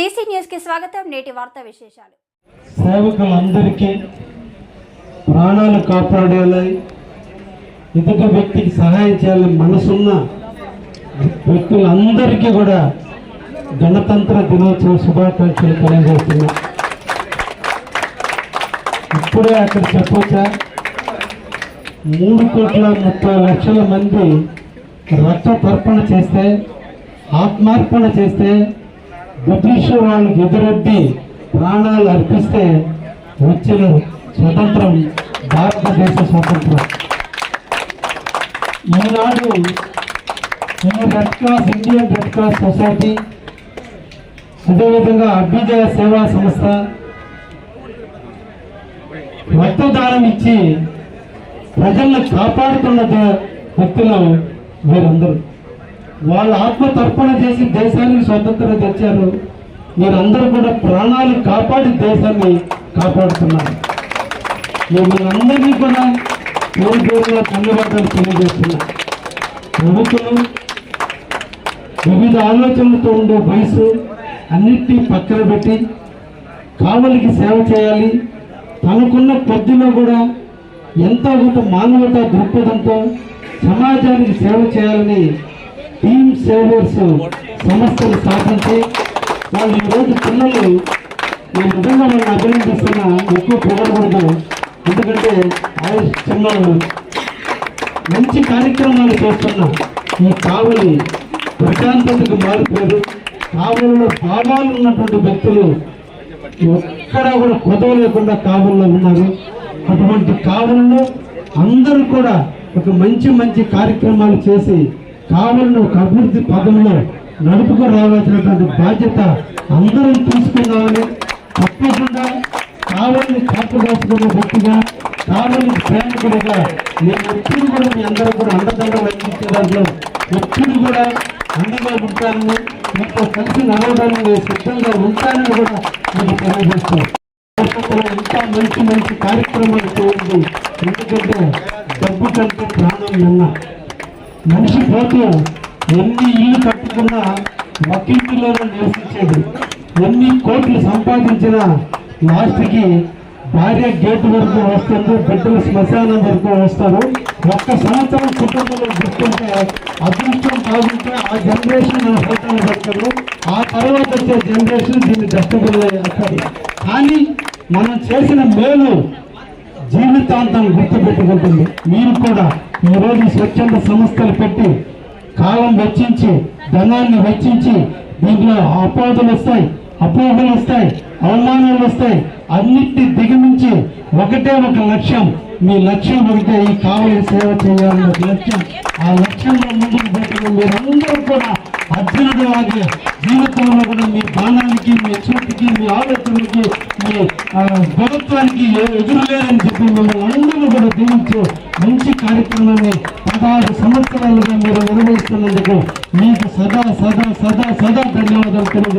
కి స్వాగతం. నేటి వార్తా విశేషాలు. సేవకులందరికీ ప్రాణాలు కాపాడాలి ఇతర వ్యక్తికి సహాయం చేయాలని మనసున్న వ్యక్తులందరికీ కూడా గణతంత్ర దినోత్సవ శుభాకాంక్షలు తెలియజేస్తున్నా. ఇప్పుడే అక్కడ చెప్పొచ్చా? మూడు కోట్ల ముప్పై లక్షల మంది రక్త తర్పణ చేస్తే ఆత్మార్పణ చేస్తే బ్రిటిష్ వాళ్ళకి ఎదురొడ్డి ప్రాణాలు అర్పిస్తే వచ్చిన స్వతంత్రం భారతదేశ స్వతంత్రం. ఈనాడు ఈ red cross Indian red cross society అదేవిధంగా అభ్యుదయ సేవా సంస్థ రక్తదానం ఇచ్చి ప్రజలను కాపాడుతున్న వ్యక్తులు వీరందరూ. వాళ్ళ ఆత్మ తర్పణ చేసి దేశానికి స్వతంత్రం తెచ్చారు. మీరందరూ కూడా ప్రాణాలు కాపాడి దేశాన్ని కాపాడుతున్నారు. మిమ్మల్ని కూడా పేరు పేరుగా ధన్యవాదాలు తెలియజేస్తున్నా ప్రభుత్వం వివిధ ఆలోచనలతో ఉండే వయసు అన్నిటినీ పక్కన పెట్టి కావలికి సేవ చేయాలి. తనకున్న కొద్దిలో కూడా ఎంతో కొంత మానవత దృక్పథంతో సమాజానికి సేవ చేయాలని టీమ్ సేవర్స్ సంస్థలు స్థాపించి వాళ్ళు ఈరోజు పిల్లలు నేను నిజంగా వాళ్ళని అభినందిస్తున్న ఎక్కువ పొగడకూడదు ఎందుకంటే ఆయుష్ చిన్నలు మంచి కార్యక్రమాలు చేస్తున్నాం ఈ కావలి ప్రశాంతతకు మారిపోయారు కావలిలో భావాలు ఉన్నటువంటి వ్యక్తులు ఎక్కడా కూడా కొదవ లేకుండా కావల్లో ఉన్నారు. అటువంటి కావలలో అందరూ కూడా ఒక మంచి మంచి కార్యక్రమాలు చేసి కావలను ఒక అభివృద్ధి పదంలో నడుపుకు రావాల్సినటువంటి బాధ్యత అందరం తీసుకుందామని తప్పకుండా కావాలని కాపుదాచుకున్న వ్యక్తిగా కావాలని ప్రయాణికుడిగా నేను ఎప్పుడు కూడా మీ అందరూ కూడా అండదండ వహించే దాంట్లో ఎప్పుడు కూడా అండగా ఉంటానని మీతో కలిసి నడవడానికి సిద్ధంగా ఉంటానని కూడా మీకు తెలియజేస్తాను ఇంకా మంచి మంచి కార్యక్రమాలు చేయండి. ఎందుకంటే డబ్బు కంటే ప్రాణం నిన్న మనిషి పోతూ ఎన్ని ఇల్లు కట్టుకున్నా మక్కింటిలోనే నివసించేది. ఎన్ని కోట్లు సంపాదించినా లాస్ట్కి భార్య గేట్ వరకు వస్తుంది బిడ్డలు శ్మశానం వరకు వస్తారు. ఒక్క సంవత్సరం కుటుంబంలో గుర్తుంటే అదృష్టం బాగుంటే ఆ జనరేషన్ మన ఫోటోలు పెడతారు ఆ తర్వాత వచ్చే జనరేషన్ దీన్ని డస్ట్బిన్ వేస్తారు. కానీ మనం చేసిన మేలు జీవితాంతం గుర్తుపెట్టుకుంటుంది. మీరు కూడా ఈరోజు స్వచ్ఛంద సంస్థలు పెట్టి కాలం వెచ్చించి ధనాన్ని వెచ్చించి దీంట్లో అపోహలు వస్తాయి అపోహలు వస్తాయి అవమానాలు వస్తాయి. అన్నిటి దిగమించి ఒకటే ఒక లక్ష్యం. మీ లక్ష్యం ఒకటే ఈ కావలి సేవ చేయాలన్న ఒక లక్ష్యం. ఆ లక్ష్యంలో ముందుకు పెట్టడం మీరందరూ కూడా అర్జునుడు జీవితంలో కూడా మీ బాణానికి మీ చూపుకి మీ ఆలోచనకి మీ ప్రభుత్వానికి ఏ- ఎదురులేరని చెప్పి మిమ్మల్ని అందరూ కూడా దీవించే మంచి కార్యక్రమాన్ని పదహారు సంవత్సరాలుగా మీరు నిర్వహిస్తున్నందుకు మీకు సదా సదా సదా సదా ధన్యవాదాలు తెలియదు